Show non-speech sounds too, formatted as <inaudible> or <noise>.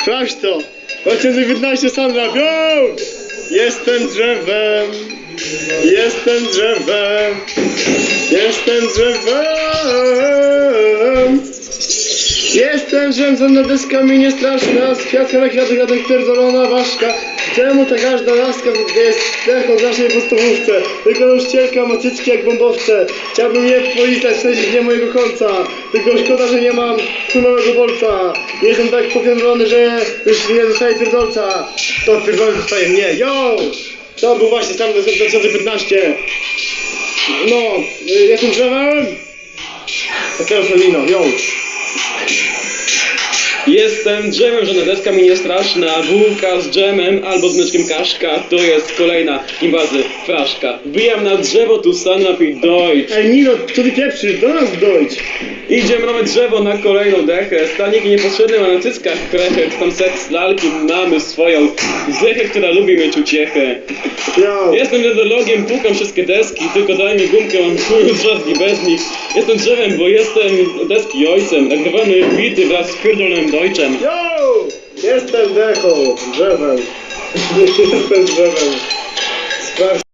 Sprawdź to. 2015 Sandra, go! Jestem drzewem. Jestem drzewem. Jestem drzewem. Jestem drzewem, nad deskami nie straszna. Z kwiatka na kwiatek, kwiatek pierdolona ważka. Czemu ta każda laska jest cechą z naszej podstawówce? Tylko nauczycielka ma cycki jak bombowce. Chciałbym je polizać, w sensie nie mojego końca. Tylko szkoda, że nie mam królowego bolca. Jestem tak popierdolony, że już nie dostaję pierdolca. To pierdolony dostaje mnie. Yo! To był właśnie sam 2015. No, y, jestem drzewem. A teraz Felino, yo. Jestem drzewem, że deska mi nie straszna, bułka z dżemem albo z mleczkiem kaszka, to jest kolejna inwazy fraszka. Wbijam na drzewo, tu stan napij dojść. Ej Nino, co ty pieprzysz? Do nas dojdź. Idziemy nowe drzewo na kolejną dechę, staniki niepotrzebne, ma na cyckach krechę, tam seks lalki mamy swoją, zechę, która lubi mieć uciechę. Yo. Jestem dendrologiem, pukam wszystkie deski, tylko daj mi gumkę, mam chuj drzazgi bez nich. Jestem drzewem, bo jestem deski ojcem, nagrywany bity wraz z pierdolonym dojczem. Yo! Jestem dechą, drzewem. <laughs> Jestem drzewem. Sprawdź